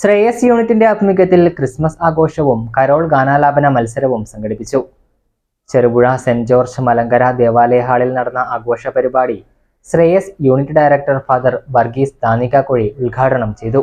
ശ്രേയസ് യൂണിറ്റിന്റെ ആഭിമുഖ്യത്തിൽ ക്രിസ്മസ് ആഘോഷവും കരോൾ ഗാനാലാപന മത്സരവും സംഘടിപ്പിച്ചു. ചെറുപുഴ സെന്റ് ജോർജ് മലങ്കര ദേവാലയ ഹാളിൽ നടന്ന ആഘോഷ പരിപാടി Shreyas unit director father Varghese Thanikkakuzhi ഉദ്ഘാടനം ചെയ്തു.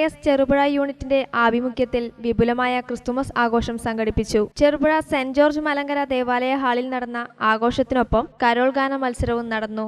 ശ്രേയസ് ചെറുപുഴ യൂണിറ്റിന്റെ ആഭിമുഖ്യത്തിൽ വിപുലമായ ക്രിസ്തുമസ് ആഘോഷം സംഘടിപ്പിച്ചു. ചെറുപുഴ സെന്റ് ജോർജ് മലങ്കര ദേവാലയ ഹാളിൽ നടന്ന ആഘോഷത്തിനൊപ്പം കരോൾ ഗാന മത്സരവും നടന്നു.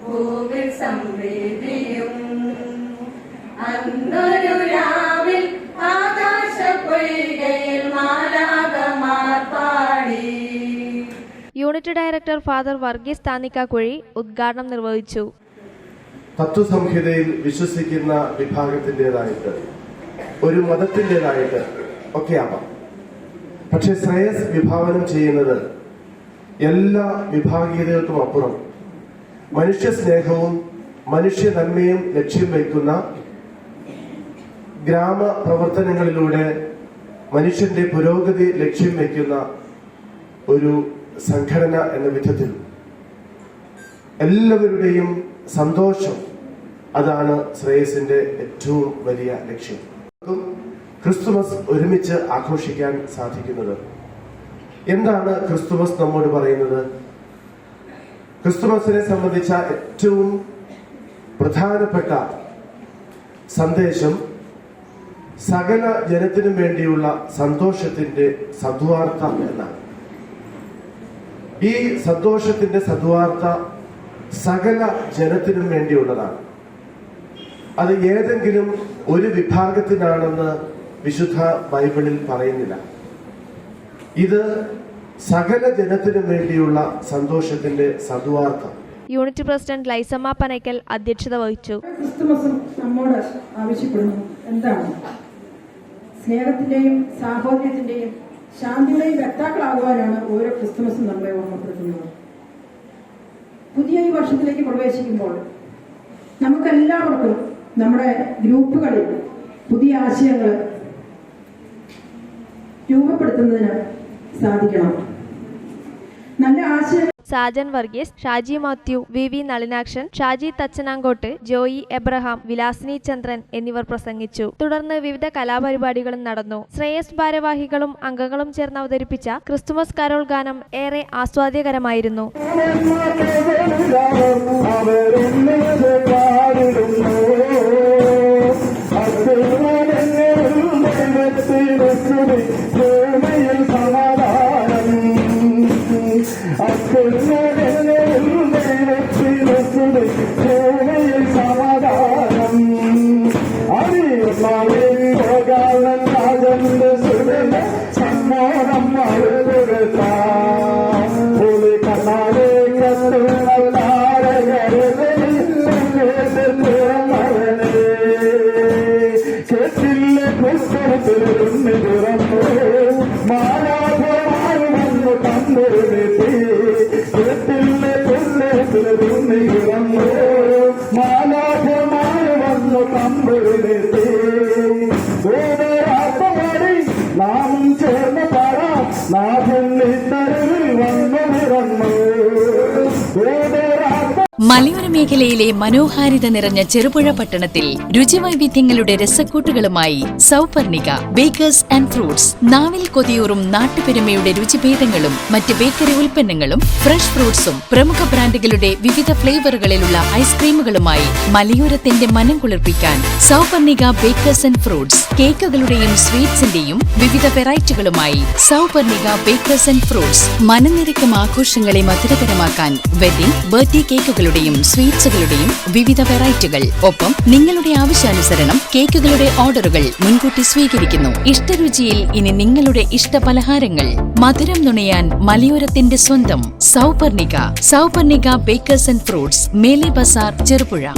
മാമകത്വം ഭൂമി സമൃദ്ധിയും അന്നൊരു രാവിൽ ആകാശ പൊയ്കയിൽ മാലാകമാർ പാടി. Unit director father Varghese Thannikkakuzhi ഉദ്ഘാടനം നിർവഹിച്ചു. തത്വസംഹിതയിൽ വിശ്വസിക്കുന്ന വിഭാഗത്തിന്റെതായിട്ട് ഒരു മതത്തിന്റെതായിട്ട് ഒക്കെ ആവാം പക്ഷെ ശ്രേയസ് വിഭാവനം ചെയ്യുന്നത് എല്ലാ വിഭാഗീയതകൾക്കും അപ്പുറം. മനുഷ്യ സ്നേഹവും മനുഷ്യ നന്മയും ലക്ഷ്യം വയ്ക്കുന്ന ഗ്രാമ പ്രവർത്തനങ്ങളിലൂടെ മനുഷ്യന്റെ പുരോഗതി ലക്ഷ്യം വയ്ക്കുന്ന ഒരു സംഘടന എന്ന വിധത്തിൽ എല്ലാവരുടെയും സന്തോഷം അതാണ് ശ്രേയസിന്റെ ഏറ്റവും വലിയ ലക്ഷ്യം. ക്രിസ്തുമസ് ഒരുമിച്ച് ആഘോഷിക്കാൻ സാധിക്കുന്നത്. എന്താണ് ക്രിസ്തുമസ് നമ്മോട് പറയുന്നത്? ക്രിസ്തുമസിനെ സംബന്ധിച്ച ഏറ്റവും പ്രധാനപ്പെട്ട സന്ദേശം സകല ജനത്തിനും വേണ്ടിയുള്ള സന്തോഷത്തിന്റെ സദ്വാർത്ത എന്നാണ്. ഈ സന്തോഷത്തിന്റെ സദ്വാർത്ത സകല ജനത്തിനും വേണ്ടിയുള്ളതാണ്. അത് ഏതെങ്കിലും ഒരു വിഭാഗത്തിനാണെന്ന് വിശുദ്ധ ബൈബിളിൽ പറയുന്നില്ല. ഇത് സകല ജനത്തിനും വേണ്ടിയുള്ള സന്തോഷത്തിന്റെ സദ്വാർത്ത യൂണിറ്റ് പ്രസിഡന്റ് ലൈസമ്മ പനയ്ക്കൽ അധ്യക്ഷത വഹിച്ചു. ക്രിസ്തുമസും നമ്മോട് ആവശ്യപ്പെടുന്നു. എന്താണ്? സ്നേഹത്തിന്റെയും സാഹോദര്യത്തിന്റെയും ശാന്തിയുടെയും വ്യക്താക്കളാകുവാനാണ് ഓരോ ക്രിസ്തുമസും നമ്മളെ ഓർമ്മപ്പെടുത്തുന്നത്. പുതിയ ഈ വർഷത്തിലേക്ക് പ്രവേശിക്കുമ്പോൾ നമുക്കെല്ലാവർക്കും നമ്മുടെ ഗ്രൂപ്പുകളിൽ പുതിയ ആശയങ്ങൾ രൂപപ്പെടുത്തുന്നതിന് സാധിക്കണം. നല്ല ആശയം സാജൻ വർഗീസ് ഷാജി മാത്യു വി വി നളിനാക്ഷൻ ഷാജി തച്ചനാങ്കോട്ട് ജോയി എബ്രഹാം വിലാസിനി ചന്ദ്രൻ എന്നിവർ പ്രസംഗിച്ചു. തുടർന്ന് വിവിധ കലാപരിപാടികളും നടന്നു. ശ്രേയസ് ഭാരവാഹികളും അംഗങ്ങളും ചേർന്ന് അവതരിപ്പിച്ച ക്രിസ്തുമസ് കരോൾ ഗാനം ഏറെ ആസ്വാദ്യകരമായിരുന്നു. നാമം ചേർന്ന് പറ നാഥൻ ഇന്നലെ വന്നു നിറന്നു മലയോര മേഖലയിലെ മനോഹാരിത നിറഞ്ഞ ചെറുപുഴ പട്ടണത്തിൽ രുചിവൈവിധ്യങ്ങളുടെ രസക്കൂട്ടുകളുമായി സൗപർണിക ബേക്കേഴ്സ് ആൻഡ് ഫ്രൂട്ട്സ് നാവിൽ കൊതിയൂറും നാട്ടുപെരുമയുടെ രുചിഭേദങ്ങളും മറ്റ് ബേക്കറി ഉൽപ്പന്നങ്ങളും ഫ്രഷ് ഫ്രൂട്ട്സും പ്രമുഖ ബ്രാൻഡുകളുടെ വിവിധ ഫ്ലേവറുകളിലുള്ള ഐസ്ക്രീമുകളുമായി മലയോരത്തിന്റെ മനം കുളിർപ്പിക്കാൻ സൗപർണിക ബേക്കേഴ്സ് ആൻഡ് ഫ്രൂട്ട്സ് കേക്കുകളുടെയും സ്വീറ്റ്സിന്റെയും വിവിധ വെറൈറ്റികളുമായി സൗപർണിക ബേക്കേഴ്സ് ആൻഡ് ഫ്രൂട്ട്സ് മനനിരക്കും ആഘോഷങ്ങളെ മധുരകരമാക്കാൻ വെഡിംഗ് ബർത്ത്ഡേ കേക്കുകളുടെയും സ്വീറ്റ്സുകളുടെയും വിവിധ വെറൈറ്റികൾ. ഒപ്പം നിങ്ങളുടെ ആവശ്യാനുസരണം കേക്കുകളുടെ ഓർഡറുകൾ മുൻകൂട്ടി സ്വീകരിക്കുന്നു. ഇഷ്ടരുചിയിൽ ഇനി നിങ്ങളുടെ ഇഷ്ട പലഹാരങ്ങൾ മധുരം നുണയാൻ മലയോരത്തിന്റെ സ്വന്തം Souparnika. Souparnika bakers and fruits മേലെ ബസാർ ചെറുപുഴ.